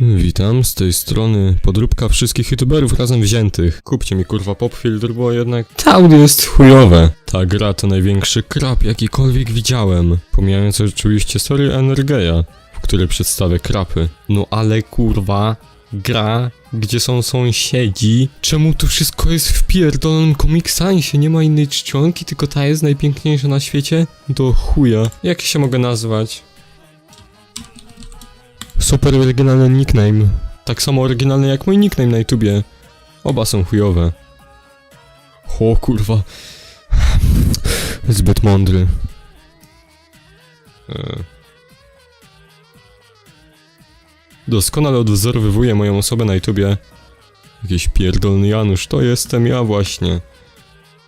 Witam, z tej strony podróbka wszystkich youtuberów razem wziętych. Kupcie mi kurwa popfiltr, bo jednak ta audio jest chujowe. Ta gra to największy krap jakikolwiek widziałem. Pomijając oczywiście serię Energeja, w której przedstawię krapy. No ale kurwa, gra, gdzie są sąsiedzi. Czemu to wszystko jest w pierdolonym Comic Sansie? Nie ma innej czcionki, tylko ta jest najpiękniejsza na świecie? Do chuja. Jak się mogę nazwać? Super oryginalny nickname. Tak samo oryginalny jak mój nickname na YouTubie. Oba są chujowe. O kurwa. Zbyt mądry. E. Doskonale odwzorowywuje moją osobę na YouTubie. Jakiś pierdolny Janusz, to jestem ja właśnie.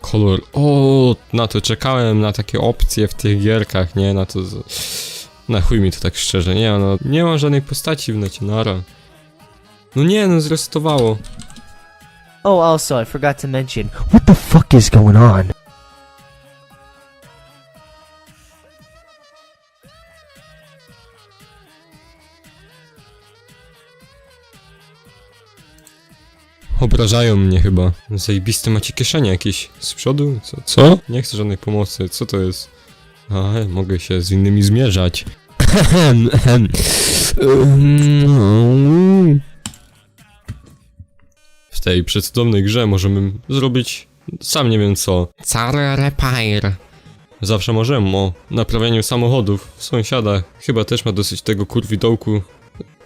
Kolor. O, na to czekałem, na takie opcje w tych gierkach, nie? Na to. Z... Na chuj mi to tak szczerze, nie, no, nie ma żadnej postaci w necie, nara. No nie, no zresetowało. Oh, also, I forgot to mention, what the fuck is going on? Obrażają mnie chyba. Zajebiste macie kieszenie jakieś z przodu? Co? Co? Nie chcę żadnej pomocy, co to jest? A, mogę się z innymi zmierzać. W tej przecudownej grze możemy zrobić sam nie wiem co. Cary repair. Zawsze możemy o naprawianiu samochodów w sąsiadach. Chyba też ma dosyć tego kurwidołku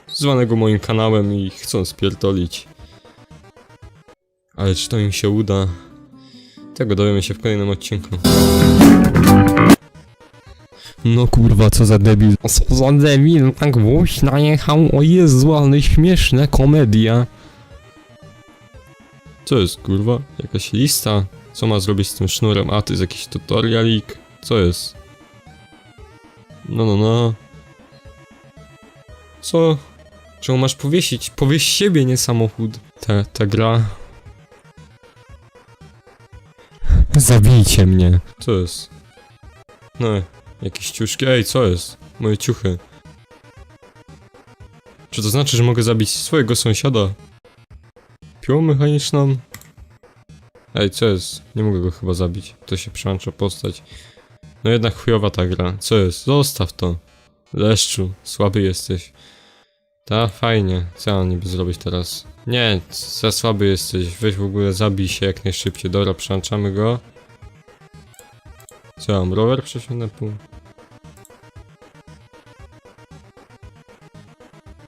zwanego moim kanałem i chcą spierdolić. Ale czy to im się uda? Tego dowiemy się w kolejnym odcinku. No kurwa, co za debil. Co za debil, tak głośno jechał, o Jezu, ale śmieszna komedia. Co jest kurwa? Jakaś lista? Co ma zrobić z tym sznurem? A, to jest jakiś tutorialik? Co jest? No, no, no. Co? Czemu masz powiesić? Powieś siebie, nie samochód. Ta, ta gra... Zabijcie mnie. Co jest? No, jakieś ciuszki. Ej, co jest? Moje ciuchy. Czy to znaczy, że mogę zabić swojego sąsiada? Piłą mechaniczną? Ej, co jest? Nie mogę go chyba zabić. To się przełącza postać. No jednak chujowa ta gra. Co jest? Zostaw to. Leszczu, słaby jesteś. Ta, fajnie. Co ja mam niby zrobić teraz? Nie, za słaby jesteś. Weź w ogóle zabij się jak najszybciej. Dobra, przełączamy go. Co mam? Rower przesiądę pół.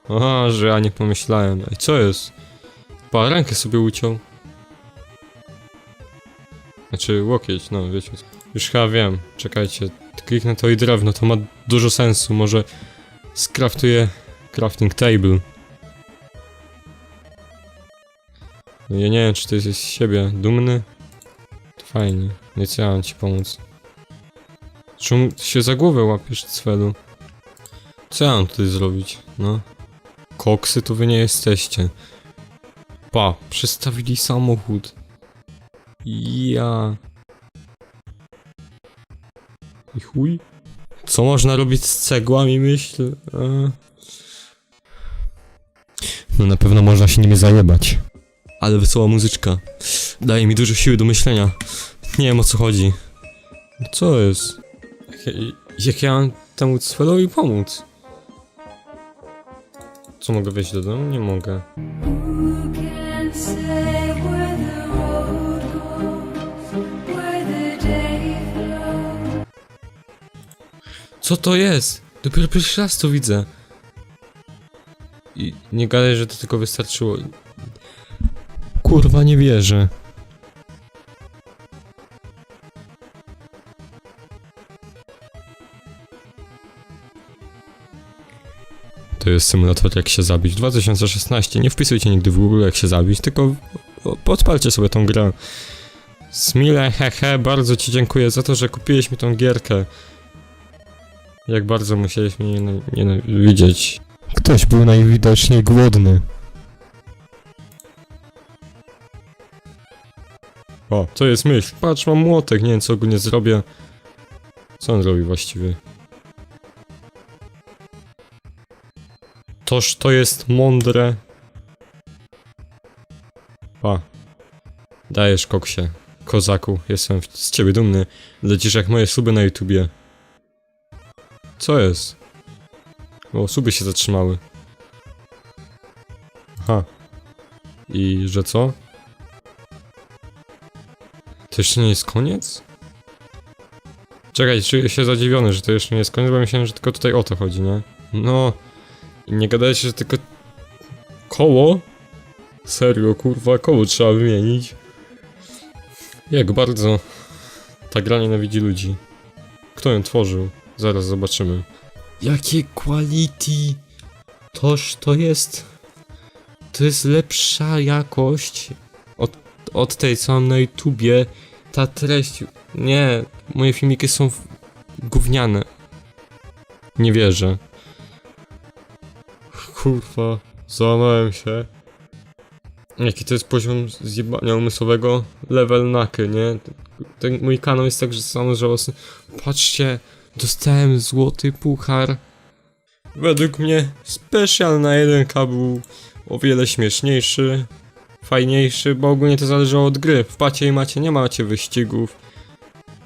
Aha, że ja nie pomyślałem. Ej, co jest? Pa, rękę sobie uciął. Znaczy łokieć, no wiecie. Już chyba wiem. Czekajcie. Kliknę to i drewno, to ma dużo sensu. Może skraftuję crafting table. Ja nie wiem, czy ty jesteś z siebie dumny. Fajnie. Ja mam ci pomóc? Czemu się za głowę łapiesz, Cwelu? Co ja mam tutaj zrobić? No. Koksy to wy nie jesteście. Pa, przestawili samochód. Ja. I chuj? Co można robić z cegłami, myśl? No na pewno można się nimi zajebać. Ale wesoła muzyczka. Daje mi dużo siły do myślenia. Nie wiem o co chodzi. Co jest? Jak, jak ja mam temu Cwelowi pomóc? Co mogę wejść do domu? Nie mogę. Co to jest? Dopiero pierwszy raz to widzę. I nie gadaj, że to tylko wystarczyło. Kurwa, nie wierzę. To jest symulator jak się zabić. 2016. Nie wpisujcie nigdy w Google jak się zabić, tylko podpalcie sobie tą grę. Smile, hehe, bardzo ci dziękuję za to, że kupiłeś mi tą gierkę. Jak bardzo musieliśmy nie, nienawidzieć. Ktoś był najwidoczniej głodny. O, to jest myśl. Patrz, mam młotek, nie wiem co ogólnie zrobię. Co on robi właściwie? Toż to jest mądre. Pa. Dajesz koksie. Kozaku, jestem z ciebie dumny. Lecisz jak moje suby na YouTubie. Co jest? O, suby się zatrzymały. Aha. I że co? To jeszcze nie jest koniec? Czekaj, czuję się zadziwiony, że to jeszcze nie jest koniec, bo myślałem, że tylko tutaj o to chodzi, nie? No. I nie gadajcie, że tylko... Koło? Serio, kurwa, koło trzeba wymienić. Jak bardzo ta gra nienawidzi ludzi. Kto ją tworzył? Zaraz zobaczymy. Jakie quality! Toż to jest... To jest lepsza jakość od, od tej, co mam na YouTubie. Ta treść... Nie, moje filmiki są gówniane. Nie wierzę. Kurwa, załamałem się. Jaki to jest poziom zjebania umysłowego? Level naky, nie? Ten mój kanał jest także sam żałosny. Patrzcie, dostałem złoty puchar. Według mnie special na 1K był o wiele śmieszniejszy, fajniejszy, bo ogólnie to zależało od gry. W pacie i macie nie macie wyścigów.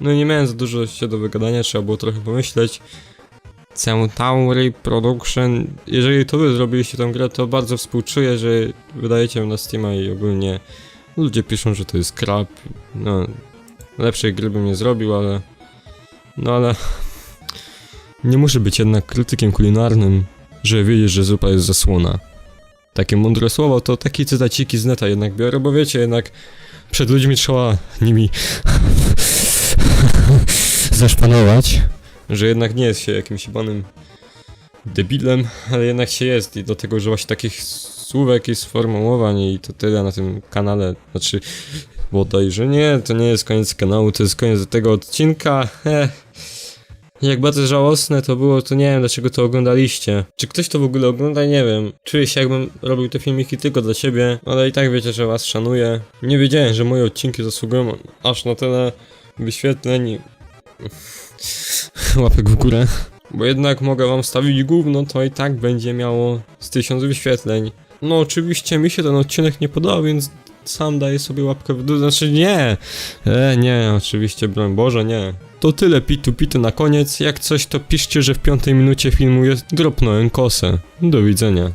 No nie miałem za dużo się do wygadania, trzeba było trochę pomyśleć. Centauri Production. Jeżeli to wy zrobiliście tę grę, to bardzo współczuję, że wydajecie ją na Steama i ogólnie ludzie piszą, że to jest crap. No, lepszej gry bym nie zrobił, ale... No ale... Nie muszę być jednak krytykiem kulinarnym, żeby wiedzieć, że zupa jest zasłona. Takie mądre słowo to takie cytaciki z neta jednak biorę, bo wiecie, jednak przed ludźmi trzeba nimi zaszpanować że jednak nie jest się jakimś banym debilem, ale jednak się jest i do tego używa się takich słówek i sformułowań i to tyle na tym kanale, znaczy bodajże nie, to nie jest koniec kanału, to jest koniec tego odcinka, Ech. Jak bardzo żałosne to było, to nie wiem dlaczego to oglądaliście. Czy ktoś to w ogóle ogląda? Nie wiem. Czuję się jakbym robił te filmiki tylko dla siebie, ale i tak wiecie, że was szanuję. Nie wiedziałem, że moje odcinki zasługują aż na tyle wyświetleń łapek w górę. Bo jednak mogę wam stawić gówno, to i tak będzie miało z tysiąc wyświetleń. No oczywiście mi się ten odcinek nie podoba, więc sam daję sobie łapkę w dół. Znaczy nie! E, nie, oczywiście, broń Boże, nie. To tyle pitu pitu na koniec. Jak coś to piszcie, że w piątej minucie filmu jest dropnąłem kosę. Do widzenia.